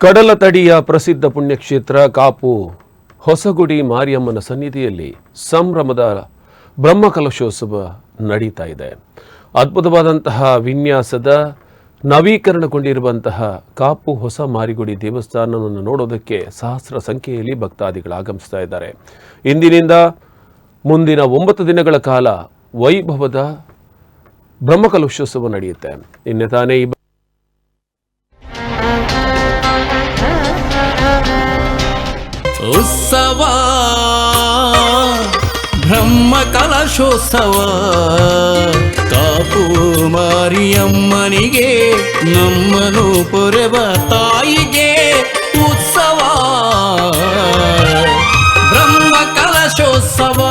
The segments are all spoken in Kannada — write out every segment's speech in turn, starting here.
ಕಡಲ ತಡಿಯ ಪ್ರಸಿದ್ಧ ಪುಣ್ಯಕ್ಷೇತ್ರ ಕಾಪು ಹೊಸಗುಡಿ ಮಾರಿಯಮ್ಮನ ಸನ್ನಿಧಿಯಲ್ಲಿ ಸಂಭ್ರಮದ ಬ್ರಹ್ಮಕಲಶೋತ್ಸವ ನಡೀತಾ ಇದೆ. ಅದ್ಭುತವಾದಂತಹ ವಿನ್ಯಾಸದ ನವೀಕರಣಗೊಂಡಿರುವಂತಹ ಕಾಪು ಹೊಸ ಮಾರಿಗುಡಿ ದೇವಸ್ಥಾನವನ್ನು ನೋಡೋದಕ್ಕೆ ಸಹಸ್ರ ಸಂಖ್ಯೆಯಲ್ಲಿ ಭಕ್ತಾದಿಗಳು ಆಗಮಿಸ್ತಾ ಇದ್ದಾರೆ. ಇಂದಿನಿಂದ ಮುಂದಿನ ಒಂಬತ್ತು ದಿನಗಳ ಕಾಲ ವೈಭವದ ಬ್ರಹ್ಮಕಲಶೋತ್ಸವ ನಡೆಯುತ್ತೆ. ನಿನ್ನೆ ತಾನೇ ಈ ಉತ್ಸವ. ಬ್ರಹ್ಮ ಕಲಶೋತ್ಸವ. ಕಾಪು ಮಾರಿಯಮ್ಮನಿಗೆ ನಮ್ಮನು ಪೊರೆವ ತಾಯಿಗೆ ಉತ್ಸವ. ಬ್ರಹ್ಮ ಕಲಶೋತ್ಸವ.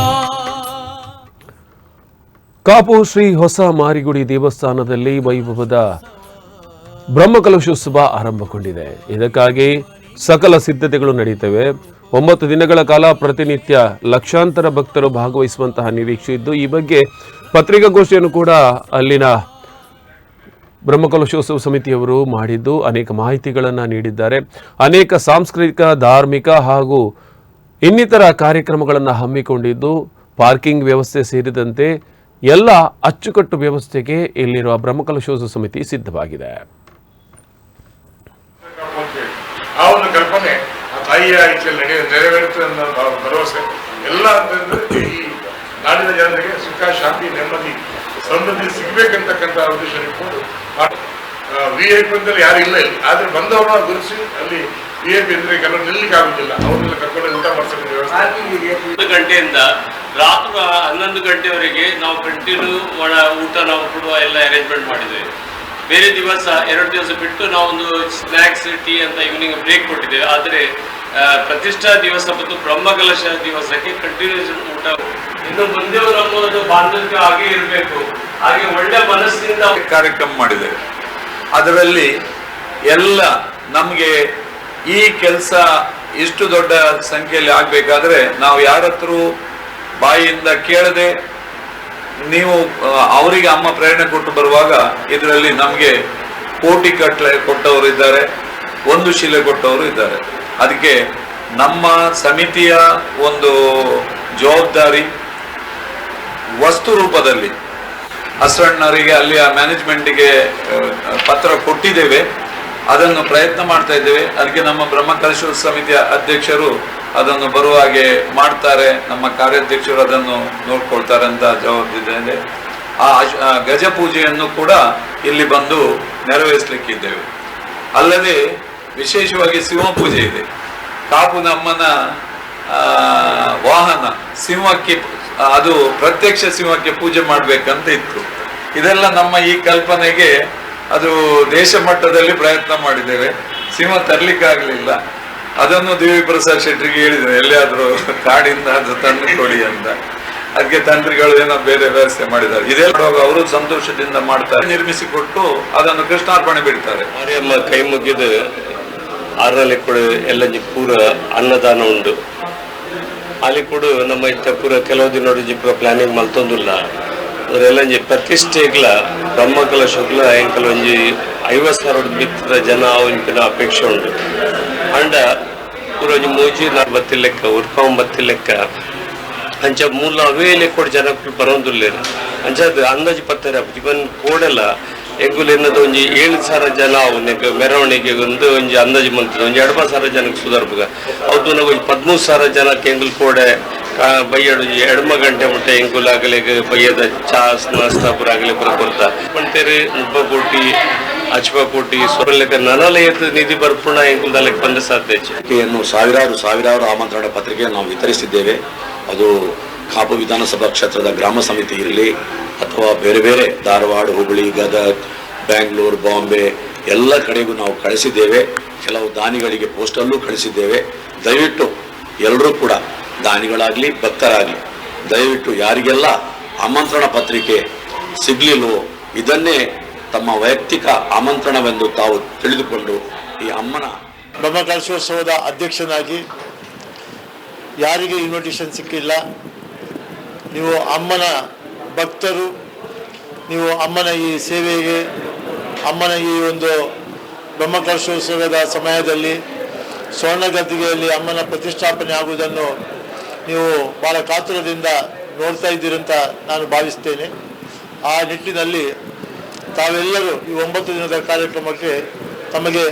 ಕಾಪು ಶ್ರೀ ಹೊಸ ಮಾರಿಗುಡಿ ದೇವಸ್ಥಾನದಲ್ಲಿ ವೈಭವದ ಬ್ರಹ್ಮಕಲಶೋತ್ಸವ ಆರಂಭಗೊಂಡಿದೆ. ಇದಕ್ಕಾಗಿ ಸಕಲ ಸಿದ್ಧತೆಗಳು ನಡೀತವೆ. ಒಂಬತ್ತು ದಿನಗಳ ಕಾಲ ಪ್ರತಿನಿತ್ಯ ಲಕ್ಷಾಂತರ ಭಕ್ತರು ಭಾಗವಹಿಸುವಂತಹ ನಿರೀಕ್ಷೆ ಇದ್ದು, ಈ ಬಗ್ಗೆ ಪತ್ರಿಕಾಗೋಷ್ಠಿಯನ್ನು ಕೂಡ ಅಲ್ಲಿನ ಬ್ರಹ್ಮಕಲಶೋತ್ಸವ ಸಮಿತಿಯವರು ಮಾಡಿದ್ದು, ಅನೇಕ ಮಾಹಿತಿಗಳನ್ನು ನೀಡಿದ್ದಾರೆ. ಅನೇಕ ಸಾಂಸ್ಕೃತಿಕ, ಧಾರ್ಮಿಕ ಹಾಗೂ ಇನ್ನಿತರ ಕಾರ್ಯಕ್ರಮಗಳನ್ನು ಹಮ್ಮಿಕೊಂಡಿದ್ದು, ಪಾರ್ಕಿಂಗ್ ವ್ಯವಸ್ಥೆ ಸೇರಿದಂತೆ ಎಲ್ಲ ಅಚ್ಚುಕಟ್ಟು ವ್ಯವಸ್ಥೆಗೆ ಇಲ್ಲಿರುವ ಬ್ರಹ್ಮಕಲಶೋತ್ಸವ ಸಮಿತಿ ಸಿದ್ಧವಾಗಿದೆ ಅಂತೇಳಿ ಆ ಒಂದು ಕಲ್ಪನೆ ತಾಯಿಯ ರೀತಿಯಲ್ಲಿ ಅನ್ನೋ ಭರವಸೆ. ಎಲ್ಲ ಅಂತಂದ್ರೆ ಈ ನಾಡಿನ ಜನರಿಗೆ ಸುಖ, ಶಾಂತಿ, ನೆಮ್ಮದಿ, ಸಮೃದ್ಧಿ ಸಿಗ್ಬೇಕಂತಕ್ಕಂಥ ಉದ್ದೇಶ ಇಟ್ಕೊಂಡು ವಿ ಐ ಪಿ ಯಾರು ಇಲ್ಲ ಇಲ್ಲಿ. ಆದ್ರೆ ಬಂದವರನ್ನ ಗುರುಸಿ ಅಲ್ಲಿ ವಿ ಐ ಪಿ ಅಂದ್ರೆ ಕೆಲವರು ನಿಲ್ಲಿಕ್ಕೆ ಆಗುದಿಲ್ಲ. ಅವ್ರನ್ನೆಲ್ಲ ಕರ್ಕೊಂಡು ಊಟ ಮಾಡ್ಸೋಕೆ ವ್ಯವಸ್ಥೆ? ಗಂಟೆಯಿಂದ ರಾತ್ರಿ ಹನ್ನೊಂದು ಗಂಟೆವರೆಗೆ ನಾವು ಕಂಟಿನ್ಯೂ ಊಟ ನಾವು ಕೊಡುವ ಎಲ್ಲ ಅರೇಂಜ್ಮೆಂಟ್ ಮಾಡಿದ್ದೇವೆ ಬೇರೆ ದಿವಸ ಎರಡು ದಿವಸ ಬಿಟ್ಟು ನಾವೊಂದು ಸ್ನ್ಯಾಕ್ಸ್ ಟೀ ಅಂತ ಈವ್ನಿಂಗ್ ಬ್ರೇಕ್ ಕೊಟ್ಟಿದ್ದೇವೆ. ಆದರೆ ಪ್ರತಿಷ್ಠಾ ದಿವಸ ಮತ್ತು ಬ್ರಹ್ಮಕಲಶ ದಿವಸಕ್ಕೆ ಕಂಟಿನ್ಯೂಷನ್ ಊಟ. ಇನ್ನು ಮುಂದೆ ನಮ್ಮದು ಬಾಂಧವ್ಯ ಹಾಗೆ ಇರಬೇಕು. ಹಾಗೆ ಒಳ್ಳೆ ಮನಸ್ಸಿನಿಂದ ಕಾರ್ಯಕ್ರಮ ಮಾಡಿದ್ದೇವೆ ಅದರಲ್ಲಿ ಎಲ್ಲ ನಮಗೆ ಈ ಕೆಲಸ ಇಷ್ಟು ದೊಡ್ಡ ಸಂಖ್ಯೆಯಲ್ಲಿ ಆಗಬೇಕಾದ್ರೆ ನಾವು ಯಾರತ್ರೂ ಬಾಯಿಯಿಂದ ಕೇಳದೆ ನೀವು ಅವರಿಗೆ ಅಮ್ಮ ಪ್ರೇರಣೆ ಕೊಟ್ಟು ಬರುವಾಗ ಇದರಲ್ಲಿ ನಮಗೆ ಕೋಟಿ ಕಟ್ಟಲೆ ಕೊಟ್ಟವರು ಇದ್ದಾರೆ ಒಂದು ಶಿಲೆ ಕೊಟ್ಟವರು ಇದ್ದಾರೆ. ಅದಕ್ಕೆ ನಮ್ಮ ಸಮಿತಿಯ ಒಂದು ಜವಾಬ್ದಾರಿ ವಸ್ತು ರೂಪದಲ್ಲಿ ಹಸರಣ್ಣವರಿಗೆ ಅಲ್ಲಿಯ ಮ್ಯಾನೇಜ್ಮೆಂಟ್ಗೆ ಪತ್ರ ಕೊಟ್ಟಿದ್ದೇವೆ. ಅದನ್ನು ಪ್ರಯತ್ನ ಮಾಡ್ತಾ ಇದ್ದೇವೆ. ಅದಕ್ಕೆ ನಮ್ಮ ಬ್ರಹ್ಮ ಕಲಶೋತ್ಸವ ಸಮಿತಿಯ ಅಧ್ಯಕ್ಷರು ಅದನ್ನು ಬರುವ ಹಾಗೆ ಮಾಡ್ತಾರೆ. ನಮ್ಮ ಕಾರ್ಯಾಧ್ಯಕ್ಷರು ಅದನ್ನು ನೋಡ್ಕೊಳ್ತಾರೆ ಅಂತ ಜವಾಬ್ದಾರಿ ಆ ಗಜ ಪೂಜೆಯನ್ನು ಕೂಡ ಇಲ್ಲಿ ಬಂದು ನೆರವೇರಿಸಲಿಕ್ಕಿದ್ದೇವೆ. ಅಲ್ಲದೆ ವಿಶೇಷವಾಗಿ ಸಿಂಹ ಪೂಜೆ ಇದೆ. ಕಾಪು ನಮ್ಮನ ವಾಹನ ಸಿಂಹಕ್ಕೆ, ಅದು ಪ್ರತ್ಯಕ್ಷ ಸಿಂಹಕ್ಕೆ ಪೂಜೆ ಮಾಡಬೇಕಂತ ಇತ್ತು. ಇದೆಲ್ಲ ನಮ್ಮ ಈ ಕಲ್ಪನೆಗೆ ಅದು ದೇಶ ಮಟ್ಟದಲ್ಲಿ ಪ್ರಯತ್ನ ಮಾಡಿದ್ದೇವೆ. ಸಿಂಹ ತರ್ಲಿಕ್ಕಾಗ್ಲಿಲ್ಲ. ಅದನ್ನು ದೇವಿ ಪ್ರಸಾದ್ ಶೆಟ್ಟಿಗೆ ಹೇಳಿದ್ರು ಎಲ್ಲಿಯಾದ್ರೂ ಕಾಡಿಂದ ಅದು ತಂದು ಕೊಡಿ ಅಂತ. ಅದಕ್ಕೆ ತಂತ್ರಿಗಳು ಏನೋ ಬೇರೆ ವ್ಯವಸ್ಥೆ ಮಾಡಿದ್ದಾರೆ. ಇದೆಲ್ಲ ಅವರು ಸಂತೋಷದಿಂದ ಮಾಡ್ತಾರೆ. ನಿರ್ಮಿಸಿಕೊಟ್ಟು ಅದನ್ನು ಕೃಷ್ಣಾರ್ಪಣೆ ಬಿಡ್ತಾರೆ. ಕೈ ಮುಗಿದು ಆರರಲ್ಲಿ ಕೂಡ ಎಲ್ಲ ಪೂರ ಅನ್ನದಾನ ಉಂಡು ಅಲ್ಲಿ ಕೂಡ ನಮ್ಮ ಇತ್ತ ಪೂರ ಕೆಲವು ದಿನ ಜಿ ಪೂರ ಪ್ಲಾನಿಂಗ್ ಮಲ್ತೊಂದಿಲ್ಲ ಅದರೆಲ್ಲ ಪ್ರತಿಷ್ಠೆಗಳ ಪ್ರತಿಷ್ಠೆಗ್ಲ ಬ್ರಹ್ಮಕಲ, ಶುಕ್ಲ ಎಂಕಲ್ ಒಂಜಿ ಐವತ್ತು ಸಾವಿರ ಮಿತ್ರ ಜನ ಅವನ ಅಪೇಕ್ಷೆ ಉಂಟು. ಅಂಡ ಪೂರ ಒಂಜಿ ಮೂಜಿ ನಾ ಬತ್ತಿಲೆಕ್ಕ ಉರ್ಕಾಂ ಬತ್ತಿಲೆಕ್ಕ ಅಂಚ ಮೂಲ ಅವೇ ಕೂಡ ಜನ ಬರೋದಿಲ್ಲ. ಅಂಚ ಅಂದಾಜು ಪತ್ತರ ಇವನ್ ಕೋಡೆಲ್ಲ ಎಂಗುಲ್ ಎನ್ನದ ಒಂಜಿ ಏಳು ಸಾವಿರ ಜನ ಅವನಿಗೆ ಮೆರವಣಿಗೆ ಒಂದು ಒಂಜಿ ಅಂದಾಜು ಮಂತದ ಒಂಜಿ ಎಡಮ ಸಾವಿರ ಜನಕ್ಕೆ ಸುಧಾರ್ಪುಗ ಅವ್ದು ನಾವು ಒಂಜಿ ಪದ್ಮೂರು ಸಾವಿರ ಜನಕ್ಕೆ ಎಂಗುಲ್ ಕೋಡೆ ಬೈಯಡು ಎಡಮ ಗಂಟೆ ಮುಟ್ಟ ಎಂಗುಲ್ ಆಗಲಿ ಬಯ್ಯದ ಚಾ, ನಾಸ್ತಾ, ಪುರ ಆಗಲಿ ಪುರ ಕೊಡ್ತಾ. ಪಂಟೇರಿ ಮುಬ್ಬ ಕೋಟಿ ಅಚ್ಪ ಕೋಟಿ ಸೊರಲೆಕ್ಕ ನನಲಯದ ನಿಧಿ ಬರ್ಪುಣ ಎಂಗುಲ್ ದಲಕ್ಕೆ ಬಂದ ಸಾಧ್ಯ ಸಾವಿರಾರು ಸಾವಿರಾರು ಆಮಂತ್ರಣ ಪತ್ರಿಕೆ ನಾವು ವಿತರಿಸಿದ್ದೇವೆ. ಅದು ಕಾಪು ವಿಧಾನಸಭಾ ಕ್ಷೇತ್ರದ ಗ್ರಾಮ ಸಮಿತಿ ಇರಲಿ ಅಥವಾ ಬೇರೆ ಬೇರೆ ಧಾರವಾಡ ಹುಬ್ಬಳ್ಳಿ ಗದಗ್, ಬ್ಯಾಂಗ್ಳೂರು, ಬಾಂಬೆ ಎಲ್ಲ ಕಡೆಗೂ ನಾವು ಕಳಿಸಿದ್ದೇವೆ. ಕೆಲವು ದಾನಿಗಳಿಗೆ ಪೋಸ್ಟಲ್ಲೂ ಕಳಿಸಿದ್ದೇವೆ. ದಯವಿಟ್ಟು ಎಲ್ಲರೂ ಕೂಡ ದಾನಿಗಳಾಗಲಿ, ಭಕ್ತರಾಗಲಿ, ದಯವಿಟ್ಟು ಯಾರಿಗೆಲ್ಲ ಆಮಂತ್ರಣ ಪತ್ರಿಕೆ ಸಿಗಲಿಲ್ಲವೋ, ಇದನ್ನೇ ತಮ್ಮ ವೈಯಕ್ತಿಕ ಆಮಂತ್ರಣವೆಂದು ತಾವು ತಿಳಿದುಕೊಂಡು ಈ ಅಮ್ಮನ ಬ್ರಹ್ಮಕಲಶೋತ್ಸವದ ಅಧ್ಯಕ್ಷನಾಗಿ ಯಾರಿಗೆ ಇನ್ವಿಟೇಷನ್ ಸಿಕ್ಕಿಲ್ಲ. ನೀವು ಅಮ್ಮನ ಭಕ್ತರು, ನೀವು ಅಮ್ಮನ ಈ ಸೇವೆಗೆ, ಅಮ್ಮನ ಈ ಒಂದು ಬ್ರಹ್ಮಕಲಶೋತ್ಸವದ ಸಮಯದಲ್ಲಿ, ಸ್ವರ್ಣಗದ್ದಿಗೆಯಲ್ಲಿ ಅಮ್ಮನ ಪ್ರತಿಷ್ಠಾಪನೆ ಆಗುವುದನ್ನು ನೀವು ಭಾಳ ಕಾತುರದಿಂದ ನೋಡ್ತಾ ಇದ್ದೀರಂತ ನಾನು ಭಾವಿಸ್ತೇನೆ. ಆ ನಿಟ್ಟಿನಲ್ಲಿ ತಾವೆಲ್ಲರೂ ಈ ಒಂಬತ್ತು ದಿನದ ಕಾರ್ಯಕ್ರಮಕ್ಕೆ ತಮಗೆ